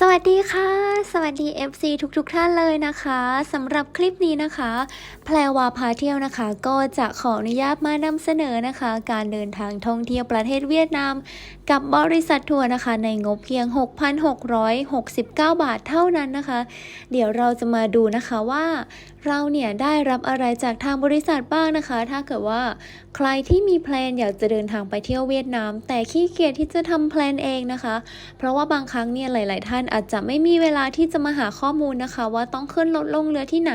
สวัสดีค่ะ สวัสดี FC ทุกๆทท่านเลยนะคะสำหรับคลิปนี้นะคะ แพรวาพาเที่ยวนะคะ ก็จะขออนุญาตมานำเสนอนะคะ การเดินทางท่องเที่ยวประเทศเวียดนาม กับบริษัททัวร์นะคะ ในงบเพียง 6,669 บาทเท่านั้นนะคะ เดี๋ยวเราจะมาดูนะคะว่าเราเนี่ยได้รับอะไรจากทางบริษัทบ้างนะคะ ถ้าเกิดว่า ใครที่มีแพลนอยากจะเดินทางไปเที่ยวเวียดนาม แต่ขี้เกียจที่จะทำแพลนเองนะคะ เพราะว่าบางครั้งเนี่ยหลาย ๆ ท่านอาจจะไม่มีเวลาที่จะมาหาข้อมูลนะคะ ว่าต้องขึ้นรถลงเรือที่ไหน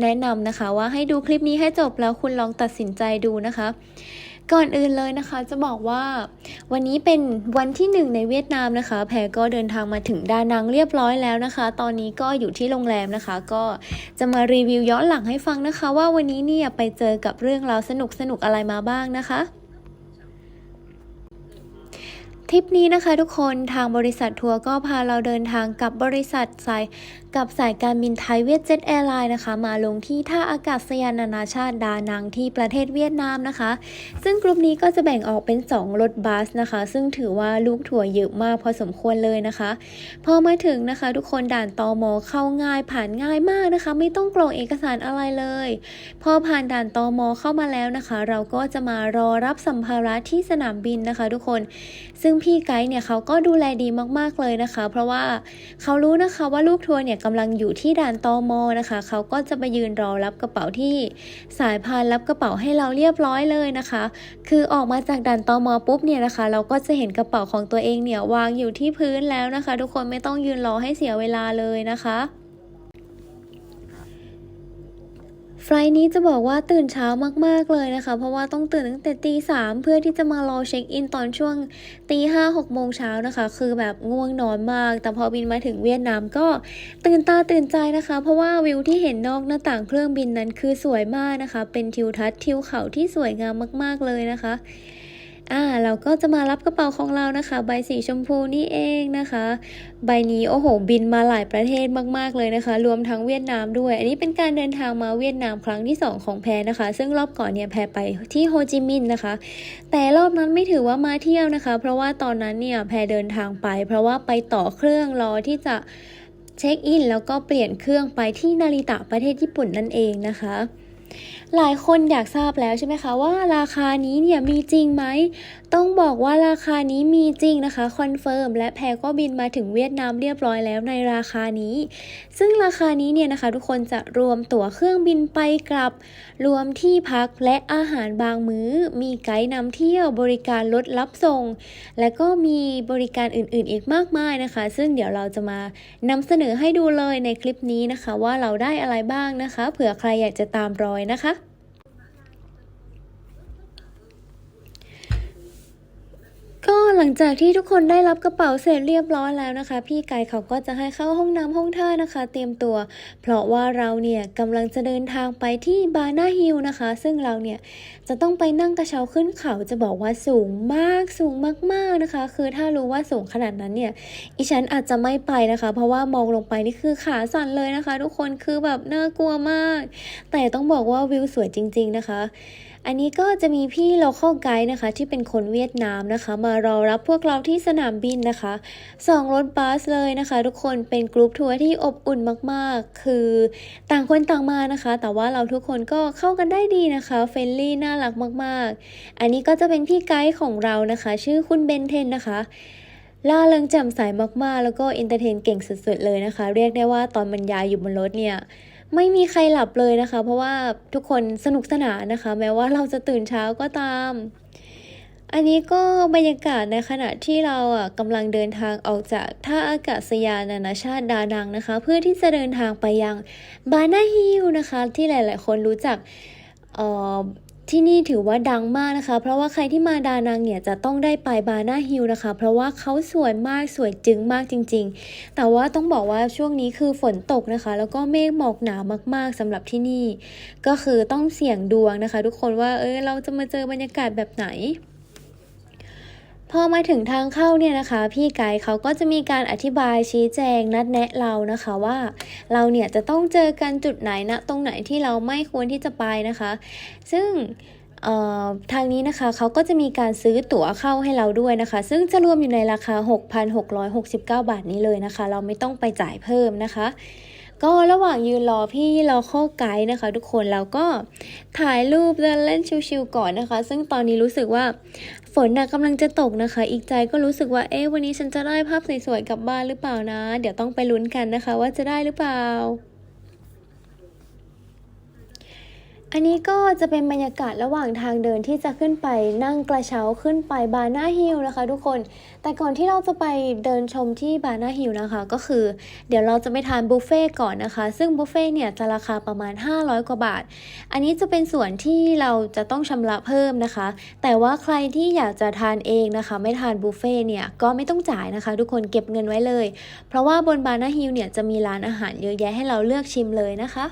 แนะนำนะคะว่าให้ดูคลิปนี้ให้จบแล้วคุณลองตัดสินใจดูนะคะ ก่อนอื่นเลยนะคะ จะบอกว่าวันนี้เป็นวันที่หนึ่งในเวียดนามนะคะ แพรก็เดินทางมาถึงดานังเรียบร้อยแล้วนะคะ ตอนนี้ก็อยู่ที่โรงแรมนะคะ ก็จะมารีวิวย้อนหลังให้ฟังนะคะ ว่าวันนี้เนี่ยไปเจอกับเรื่องราวสนุกสนุกอะไรมาบ้างนะคะทริปนี้นะคะทุกคนทางบริษัททัวร์ก็พาเราเดินทางกับบริษัทสาย กับสายการบินไทยเวียดเจ็ตแอร์ไลน์นะคะ มาลงที่ท่าอากาศยานนานาชาติดานังที่ประเทศเวียดนามนะคะ ซึ่งกลุ่มนี้ก็จะแบ่งออกเป็น 2 รถบัสนะคะ ซึ่งถือว่าลูกทัวร์เยอะมากพอสมควรเลยนะคะ พอมาถึงนะคะ ทุกคนด่านตอมอเข้าง่ายผ่านง่ายมากนะคะ ไม่ต้องกรอกเอกสารอะไรเลย พอผ่านด่านตอมอเข้ามาแล้วนะคะ เราก็จะมารอรับสัมภาระที่สนามบินนะคะ ทุกคน ซึ่งพี่ไกด์เนี่ยเขาก็ดูแลดีมากๆเลยนะคะ เพราะว่าเขารู้นะคะว่าลูกทัวร์เนี่ยกำลังอยู่ที่ด่านตอมอนะคะเขาก็จะไปยืนรอรับกระเป๋าที่สายพานรับกระเป๋าให้เราเรียบร้อยเลยนะคะ คือออกมาจากด่านตอมอปุ๊บเนี่ยนะคะ เราก็จะเห็นกระเป๋าของตัวเองเนี่ยวางอยู่ที่พื้นแล้วนะคะ ทุกคนไม่ต้องยืนรอให้เสียเวลาเลยนะคะ ไฟล์นี้จะบอกว่าตื่นเช้ามากๆเลยนะคะ เพราะว่าต้องตื่นตั้งแต่ตีสามเพื่อที่จะมารอเช็คอินตอนช่วงตีห้าหกโมงเช้านะคะ คือแบบง่วงนอนมาก แต่พอบินมาถึงเวียดนามก็ตื่นตาตื่นใจนะคะ เพราะว่าวิวที่เห็นนอกหน้าต่างเครื่องบินนั้นคือสวยมากนะคะ เป็นทิวทัศน์ทิวเขาที่สวยงามมาก ๆเลยนะคะ อ่าเราก็จะมารับกระเป๋าของเรานะคะ ใบสีชมพูนี่เองนะคะ ใบนี้โอ้โห บินมาหลายประเทศมากๆเลยนะคะ รวมทั้งเวียดนามด้วย อันนี้เป็นการเดินทางมาเวียดนามครั้งที่ 2 ของแพรนะคะ ซึ่งรอบก่อนเนี่ยแพรไปที่โฮจิมินห์นะคะ แต่รอบนั้นไม่ถือว่ามาเที่ยวนะคะ เพราะว่าตอนนั้นเนี่ยแพรเดินทางไป เพราะว่าไปต่อเครื่องรอที่จะเช็คอินแล้วก็เปลี่ยนเครื่องไปที่นาริตะประเทศญี่ปุ่นนั่นเองนะคะ หลายคนอยากทราบแล้วใช่ไหมคะว่าราคานี้เนี่ยมีจริงไหม ต้องบอกว่าราคานี้มีจริงนะคะคอนเฟิร์มและแพรก็บินมาถึงเวียดนามเรียบร้อยแล้วในราคานี้ ซึ่งราคานี้เนี่ยนะคะ ทุกคนจะรวมตั๋วเครื่องบินไปกลับ รวมที่พักและอาหารบางมือ้อ มีไกด์นำเที่ยวบริการรถรับส่ง และก็มีบริการอื่นๆ อีกมากมายนะคะ ซึ่งเดี๋ยวเราจะมานำเสนอให้ดูเลยในคลิปนี้นะคะ ว่าเราได้อะไรบ้างนะคะ เผื่อใครอยากจะตามรอยนะคะ ก็หลังจากที่ทุกคนได้รับกระเป๋าเสร็จเรียบร้อยแล้วนะคะ พี่ไก่เขาก็จะให้เข้าห้องน้ำห้องท่านะคะ เตรียมตัว เพราะว่าเราเนี่ยกำลังจะเดินทางไปที่บานาฮิลนะคะ ซึ่งเราเนี่ยจะต้องไปนั่งกระเช้าขึ้นเขาจะบอกว่าสูงมากสูงมากๆนะคะ คือถ้ารู้ว่าสูงขนาดนั้นเนี่ยอีฉันอาจจะไม่ไปนะคะ เพราะว่ามองลงไปนี่คือขาสั่นเลยนะคะ ทุกคนคือแบบน่ากลัวมาก แต่ต้องบอกว่าวิวสวยจริง ๆนะคะ อันนี้ก็จะมีพี่ local guide นะคะ ที่เป็นคนเวียดนามนะคะ มารอรับพวกเราที่สนามบินนะคะสองรถบัสเลยนะคะ ทุกคนเป็นกรุ๊ปทัวร์ที่อบอุ่นมากๆ คือต่างคนต่างมานะคะ แต่ว่าเราทุกคนก็เข้ากันได้ดีนะคะเฟรนลี่น่ารักมากๆ อันนี้ก็จะเป็นพี่ไกด์ของเรานะคะ ชื่อคุณเบนเทนนะคะล่าเริงแจ่มใสมากๆ แล้วก็เอนเตอร์เทนเก่งสุดๆเลยนะคะ เรียกได้ว่าตอนบรรยายอยู่บนรถเนี่ย ไม่มีใครหลับเลยนะคะ เพราะว่าทุกคนสนุกสนานนะคะ แม้ว่าเราจะตื่นเช้าก็ตาม อันนี้ก็บรรยากาศในขณะที่เราอะกำลังเดินทางออกจากท่าอากาศยานนานาชาติดานังนะคะ เพื่อที่จะเดินทางไปยังบานาฮิลนะคะ ที่หลาย ๆ คนรู้จักเอ่อ ที่นี่ถือว่าดังมากนะคะ เพราะว่าใครที่มาดานังเนี่ยจะต้องได้ไปบานาฮิลนะคะ เพราะว่าเขาสวยมากสวยจึงมากจริง ๆ แต่ว่าต้องบอกว่าช่วงนี้คือฝนตกนะคะ แล้วก็เมฆหมอกหนามาก ๆสำหรับที่นี่ ก็คือต้องเสี่ยงดวงนะคะ ทุกคนว่าเออเราจะมาเจอบรรยากาศแบบไหน พอมาถึงทางเข้าเนี่ยนะคะ พี่ไกด์เขาก็จะมีการอธิบายชี้แจงนัดแนะเรานะคะว่า เราเนี่ยจะต้องเจอกันจุดไหนนะตรงไหนที่เราไม่ควรที่จะไปนะคะ ซึ่งทางนี้นะคะเขาก็จะมีการซื้อตั๋วเข้าให้เราด้วยนะคะ ซึ่งจะรวมอยู่ในราคา 6,669 บาทนี้เลยนะคะ เราไม่ต้องไปจ่ายเพิ่มนะคะ ก็ระหว่างยืนรอพี่รอเข้าไกด์นะคะ ทุกคนเราก็ถ่ายรูปเดินเล่นชิวๆก่อนนะคะ ซึ่งตอนนี้รู้สึกว่าฝนนะกำลังจะตกนะคะ อีกใจก็รู้สึกว่าเอ๊ะวันนี้ฉันจะได้ภาพสวยๆกลับบ้านหรือเปล่านะ เดี๋ยวต้องไปลุ้นกันนะคะ ว่าจะได้หรือเปล่า อันนี้ก็จะเป็นบรรยากาศระหว่างทางเดินที่จะขึ้นไปนั่งกระเช้าขึ้นไปบาร์นาฮิลนะคะ ทุกคน แต่ก่อนที่เราจะไปเดินชมที่บาร์นาฮิลนะคะ ก็คือเดี๋ยวเราจะไปทานบุฟเฟ่ก่อนนะคะ ซึ่งบุฟเฟ่เนี่ยจะราคาประมาณ 500 กว่าบาท อันนี้จะเป็นส่วนที่เราจะต้องชำระเพิ่มนะคะ แต่ว่าใครที่อยากจะทานเองนะคะ ไม่ทานบุฟเฟ่เนี่ยก็ไม่ต้องจ่ายนะคะ ทุกคนเก็บเงินไว้เลย เพราะว่าบนบาร์นาฮิลเนี่ยจะมีร้านอาหารเยอะแยะให้เราเลือกชิมเลยนะคะ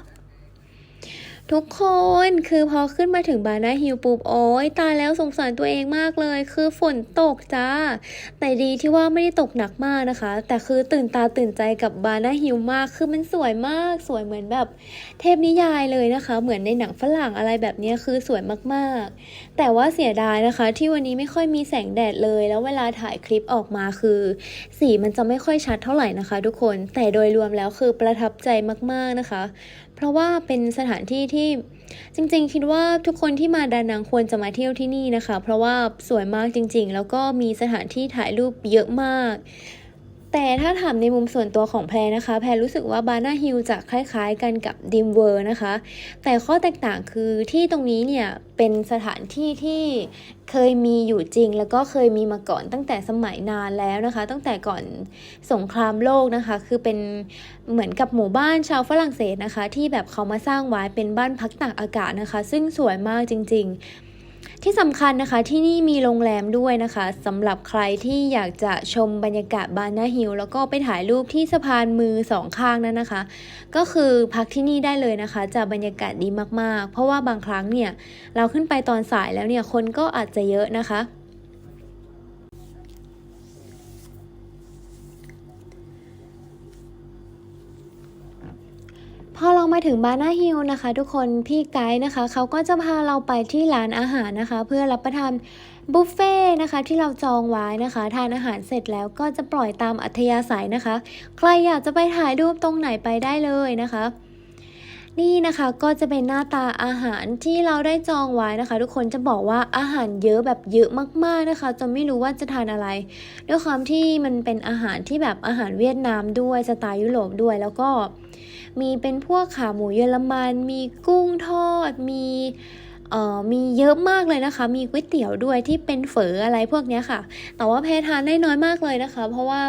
ทุกคนคือพอขึ้นมาถึงบานาฮิลปุ๊บโอ้ยตายแล้วสงสารตัวเองมากเลย คือฝนตกจ้า แต่ดีที่ว่าไม่ได้ตกหนักมากนะคะ แต่คือตื่นตาตื่นใจกับบานาฮิลมากคือมันสวยมากสวยเหมือนแบบ เทพนิยายเลยนะคะ เหมือนในหนังฝรั่งอะไรแบบนี้คือสวยมากๆแต่ว่าเสียดายนะคะ ที่วันนี้ไม่ค่อยมีแสงแดดเลย แล้วเวลาถ่ายคลิปออกมาคือ สีมันจะไม่ค่อยชัดเท่าไหร่นะคะ ทุกคนแต่โดยรวมแล้วคือประทับใจมากๆนะคะ เพราะว่าเป็นสถานที่ที่จริงๆ คิดว่าทุกคนที่มาดานังควรจะมาเที่ยวที่นี่นะคะ เพราะว่าสวยมากจริงๆ แล้วก็มีสถานที่ถ่ายรูปเยอะมาก แต่ถ้าถามในมุมส่วนตัวของแพรนะคะ แพรรู้สึกว่าบานาฮิลจะคล้ายๆกันกับดิมเวอร์นะคะ แต่ข้อแตกต่างคือที่ตรงนี้เนี่ยเป็นสถานที่ที่เคยมีอยู่จริง แล้วก็เคยมีมาก่อนตั้งแต่สมัยนานแล้วนะคะ ตั้งแต่ก่อนสงครามโลกนะคะ คือเป็นเหมือนกับหมู่บ้านชาวฝรั่งเศสนะคะ ที่แบบเขามาสร้างไว้เป็นบ้านพักตากอากาศนะคะ ซึ่งสวยมากจริง ๆ ที่สำคัญนะคะที่นี่มีโรงแรมด้วยนะคะสำหรับใครที่อยากจะชมบรรยากาศบานาฮิลแล้วก็ไปถ่ายรูปที่สะพานมือสองข้างนั้นนะคะ ก็คือพักที่นี่ได้เลยนะคะ จะบรรยากาศดีมากๆ เพราะว่าบางครั้งเนี่ยเราขึ้นไปตอนสายแล้วเนี่ยคนก็อาจจะเยอะนะคะ อเรามาถึงบานาฮิลนะคะ ทุกคนพี่ไกด์นะคะเขาก็จะพาเราไปที่ร้านอาหารนะคะ เพื่อรับประทานบุฟเฟ่ต์นะคะที่เราจองไว้นะคะ ทานอาหารเสร็จแล้วก็จะปล่อยตามอัธยาศัยนะคะ ใครอยากจะไปถ่ายรูปตรงไหนไปได้เลยนะคะ นี่นะคะก็จะเป็นหน้าตาอาหารที่เราได้จองไว้นะคะ ทุกคนจะบอกว่าอาหารเยอะแบบเยอะมากๆนะคะจนไม่รู้ว่าจะทานอะไร ด้วยความที่มันเป็นอาหารที่แบบอาหารเวียดนามด้วยสไตล์ยุโรปด้วยแล้วก็ มีเป็นพวกขาหมูเยอรมัน มีกุ้งทอด มีเอ่อมีเยอะมากเลยนะคะ มีก๋วยเตี๋ยวด้วยที่เป็นเฝออะไรพวกเนี้ยค่ะ แต่ว่าแพรทานได้น้อยมากเลยนะคะ เพราะว่า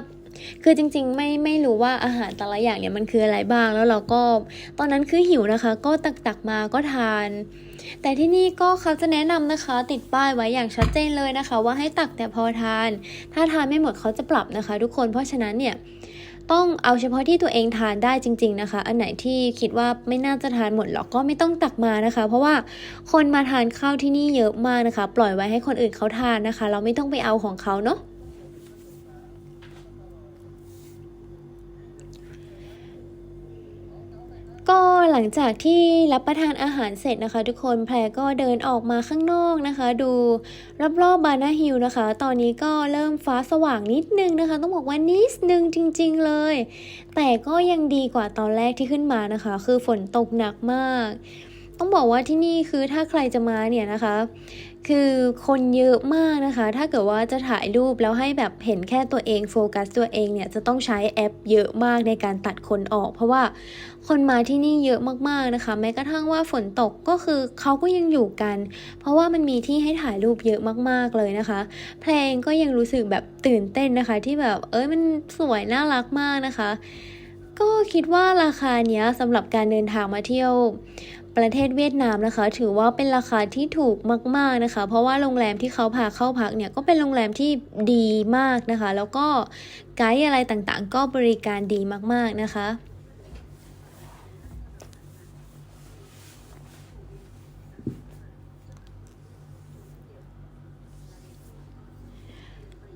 คือจริงๆไม่ไม่รู้ว่าอาหารแต่ละอย่างเนี่ยมันคืออะไรบ้างแล้วเราก็ ตอนนั้นคือหิวนะคะ ก็ตักตักมาก็ทาน แต่ที่นี่ก็เขาจะแนะนำนะคะ ติดป้ายไว้อย่างชัดเจนเลยนะคะ ว่าให้ตักแต่พอทาน ถ้าทานไม่หมดเขาจะปรับนะคะ ทุกคนเพราะฉะนั้นเนี่ย ต้องเอาเฉพาะที่ตัวเองทานได้จริง ๆนะคะ อันไหนที่คิดว่าไม่น่าจะทานหมดหรอกก็ไม่ต้องตักมานะคะ เพราะว่าคนมาทานข้าวที่นี่เยอะมากนะคะ ปล่อยไว้ให้คนอื่นเขาทานนะคะ เราไม่ต้องไปเอาของเขาเนาะ หลังจากที่รับประทานอาหารเสร็จนะคะ ทุกคนแพรก็เดินออกมาข้างนอกนะคะ ดูรอบๆบานาฮิลนะคะ ตอนนี้ก็เริ่มฟ้าสว่างนิดนึงนะคะ ต้องบอกว่านิดนึงจริง ๆ เลย แต่ก็ยังดีกว่าตอนแรกที่ขึ้นมานะคะ คือฝนตกหนักมาก ต้องบอกว่าที่นี่คือถ้าใครจะมาเนี่ยนะคะ คือคนเยอะมากนะคะ ถ้าเกิดว่าจะถ่ายรูปแล้วให้แบบเห็นแค่ตัวเองโฟกัสตัวเองเนี่ยจะต้องใช้แอปเยอะมากในการตัดคนออก เพราะว่าคนมาที่นี่เยอะมากๆนะคะ แม้กระทั่งว่าฝนตกก็คือเขาก็ยังอยู่กัน เพราะว่ามันมีที่ให้ถ่ายรูปเยอะมากๆเลยนะคะ เพลงก็ยังรู้สึกแบบตื่นเต้นนะคะ ที่แบบเอ้ยมันสวยน่ารักมากนะคะก็คิดว่าราคาเนี้ยสำหรับการเดินทางมาเที่ยว ประเทศเวียดนามนะคะ ถือว่าเป็นราคาที่ถูกมาก ๆนะคะ เพราะว่าโรงแรมที่เขาพาเข้าพักเนี่ยก็เป็นโรงแรมที่ดีมากนะคะ แล้วก็ไกด์อะไรต่างๆ ก็บริการดีมากๆนะคะ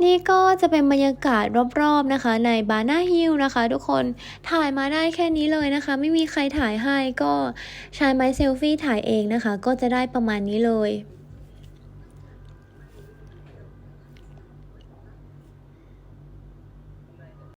นี่ก็จะเป็นบรรยากาศรอบๆนะคะ ในบานาฮิลนะคะ ทุกคนถ่ายมาได้แค่นี้เลยนะคะ ไม่มีใครถ่ายให้ก็ใช้ไม้เซลฟี่ถ่ายเองนะคะ ก็จะได้ประมาณนี้เลย